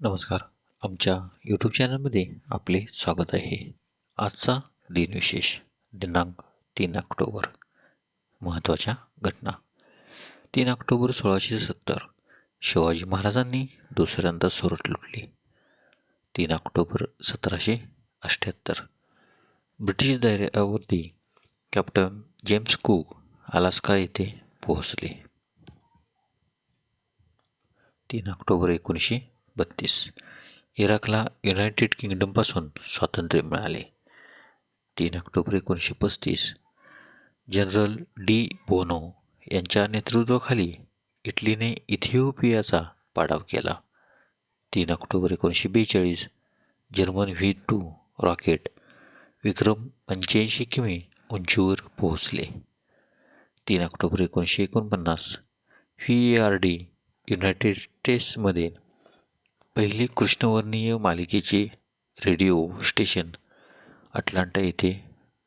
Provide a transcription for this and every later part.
नमस्कार. आमच्या यूट्यूब चॅनलमध्ये आपले स्वागत आहे. आजचा दिनविशेष दिनांक तीन ऑक्टोबर. महत्त्वाच्या घटना. तीन ऑक्टोबर सोळाशे सत्तर शिवाजी महाराजांनी दुसऱ्यांदा सुरत लुटली. तीन ऑक्टोबर सतराशे अठ्ठ्याहत्तर ब्रिटिश दैर्यावरती कॅप्टन जेम्स कुक अलास्का येथे पोहोचले. तीन ऑक्टोबर एकोणीसशे बत्तीस. इराकला युनायटेड किंगडमपासून स्वातंत्र्य मिळाले. तीन ऑक्टोबर एकोणीसशे पस्तीस जनरल डी बोनो यांच्या नेतृत्वाखाली इटलीने इथिओपियाचा पाडाव केला. तीन ऑक्टोबर एकोणीसशे बेचाळीस जर्मन व्ही टू रॉकेट विक्रम पंच्याऐंशी किमी उंचीवर पोहोचले. तीन ऑक्टोबर एकोणीसशे एकोणपन्नास V A R D United स्टेट्समध्ये पहिले कृष्णवर्णीय मालिकेचे रेडिओ स्टेशन अटलांटा येथे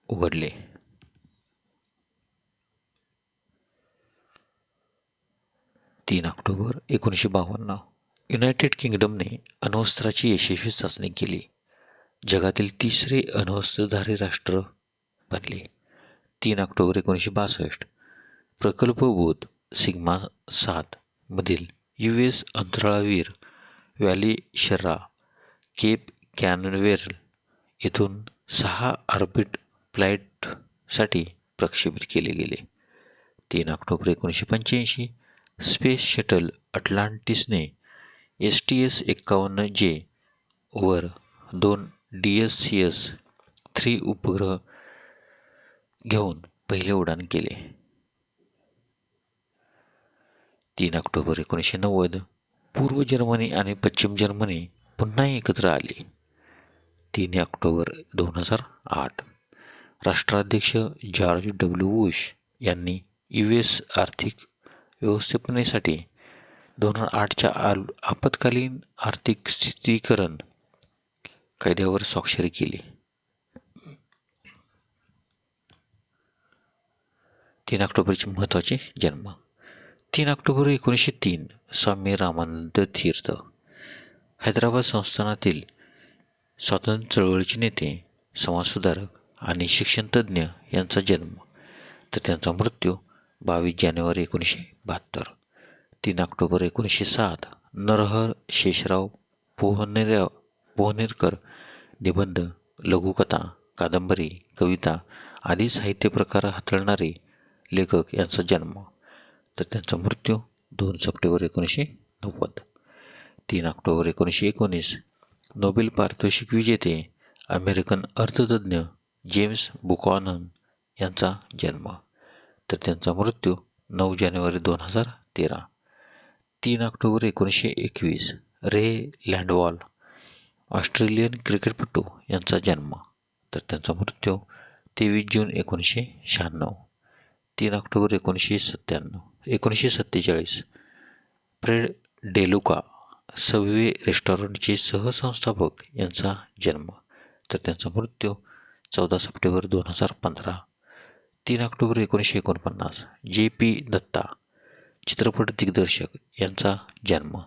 उघडले. तीन ऑक्टोबर एकोणीसशे बावन्न युनायटेड किंगडमने अण्वस्त्राची यशस्वी चाचणी केली. जगातील तिसरे अण्वस्त्रधारी राष्ट्र बनले. तीन ऑक्टोबर एकोणीसशे बासष्ट प्रकल्पबोध सिग्मा सात मधील यू एस अंतराळवीर वॅलीशर्रा केप कॅनवेरल येथून सहा ऑर्बिट फ्लाईटसाठी प्रक्षेपित केले गेले. तीन ऑक्टोबर एकोणीसशे पंच्याऐंशी स्पेस शटल अटलांटिसने एस टी एस एक्कावन्न जे वर दोन D S C S three उपग्रह घेऊन पहिले उड्डाण केले. तीन ऑक्टोबर एकोणीसशे नव्वद पूर्व जर्मनी आणि पश्चिम जर्मनी पुन्हा एकत्र आले. तीन ऑक्टोबर दोन हजार आठ राष्ट्राध्यक्ष जॉर्ज डब्ल्यू बुश यांनी यू एस आर्थिक व्यवस्थापनेसाठी दोन हजार आठच्या आल आपत्कालीन आर्थिक स्थितीकरण कायद्यावर स्वाक्षरी केली. तीन ऑक्टोबरचे महत्त्वाचे जन्म. तीन ऑक्टोबर एकोणीसशे तीन स्वामी रामानंद तीर्थ. हैदराबाद संस्थानातील स्वातंत्र्य चळवळीचे नेते समाजसुधारक आणि शिक्षणतज्ज्ञ यांचा जन्म तर त्यांचा मृत्यू बावीस जानेवारी एकोणीसशे बहात्तर. तीन ऑक्टोबर एकोणीसशे सात नरहर शेषराव पोहनेराव पोहनेरकर निबंध लघुकथा कादंबरी कविता आदी साहित्य प्रकार हाताळणारे लेखक यांचा जन्म. तर त्यांचा मृत्यू दोन सप्टेंबर एकोणीसशे नव्वद. तीन ऑक्टोबर एकोणीसशे एकोणीस. नोबेल पारितोषिक विजेते अमेरिकन अर्थतज्ज्ञ जेम्स बुकॉनन यांचा जन्म. तर त्यांचा मृत्यू नऊ जानेवारी दोन हजार तेरा. तीन ऑक्टोबर एकोणीसशे एकवीस. रे लँडवॉल ऑस्ट्रेलियन क्रिकेटपटू यांचा जन्म. तर त्यांचा मृत्यू तेवीस जून एकोणीसशे शहाण्णव. तीन ऑक्टोबर एकोणीसशे सत्त्याण्णव. एकोणीसशे सत्तेचाळीस. फ्रेड डेलुका सव्वे रेस्टॉरंटचे सहसंस्थापक यांचा जन्म. तर त्यांचा मृत्यू चौदा सप्टेंबर दोन हजार पंधरा तीन ऑक्टोबर एकोणीसशे एकोणपन्नास. जे पी दत्ता चित्रपट दिग्दर्शक यांचा जन्म.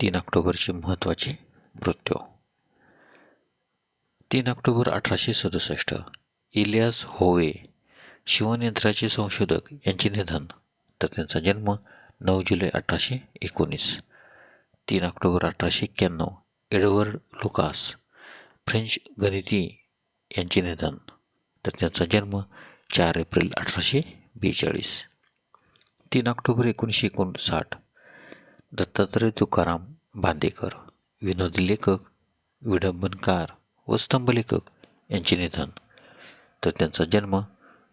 तीन ऑक्टोबरचे महत्त्वाचे मृत्यू. तीन ऑक्टोबर अठराशे सदुसष्ट इलियास होवे शिवणयंत्राचे संशोधक यांचे निधन. तर त्यांचा जन्म नऊ जुलै अठराशे एकोणीस. तीन ऑक्टोबर अठराशे एक्क्याण्णव. एडवर्ड लुकास फ्रेंच गणिती यांचे निधन. तर त्यांचा जन्म चार एप्रिल अठराशे बेचाळीस. तीन ऑक्टोबर एकोणीसशे एकोणसाठ. दत्तात्रय तुकाराम बांदेकर विनोदी लेखक विडंबनकार व स्तंभलेखक यांचे निधन. तर त्यांचा जन्म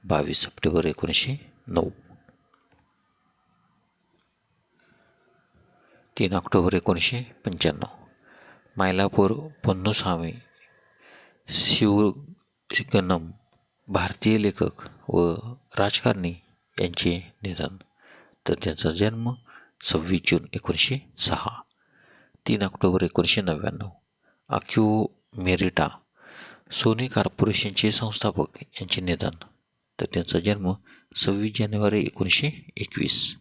बावीस सप्टेंबर एकोणीसशे नऊ. तीन ऑक्टोबर एकोणीसशे पंच्याण्णव. मायलापूर पन्नुस्वामी शिवगनम भारतीय लेखक व राजकारणी यांचे निधन. तर त्यांचा जन्म सव्वीस जून एकोणीसशे सहा. तीन ऑक्टोबर एकोणीसशे नव्याण्णव. अक्यू मेरिटा सोनी कॉर्पोरेशनचे संस्थापक यांचे निधन. तर त्यांचा जन्म सव्वीस जानेवारी एकोणीसशे एकवीस.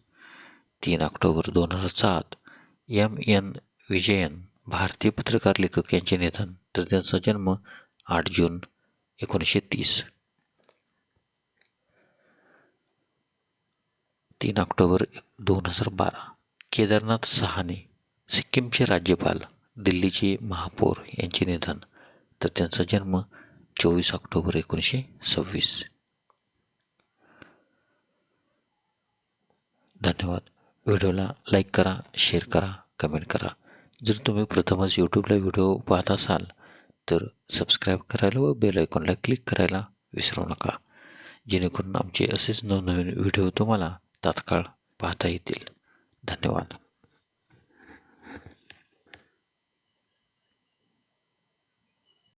तीन ऑक्टोबर दोन हजार सात. एम. एन. विजयन भारतीय पत्रकार लेखक यांचे निधन. तर त्यांचा जन्म आठ जून एकोणीसशे तीस. तीन ऑक्टोबर दोन हजार बारा. केदारनाथ सहाने सिक्कीमचे राज्यपाल दिल्लीचे महापौर यांचे निधन. तर त्यांचा जन्म चोवीस ऑक्टोबर एकोणीसशे सव्वीस. धन्यवाद. व्हिडिओला लाईक करा शेअर करा कमेंट करा. जर तुम्ही प्रथमच यूट्यूबला व्हिडिओ पाहत असाल तर सबस्क्राईब करायला व बेल आयकॉनला क्लिक करायला विसरू नका. जेणेकरून आमचे असेच नवनवीन व्हिडिओ तुम्हाला तात्काळ पाहता येतील. धन्यवाद.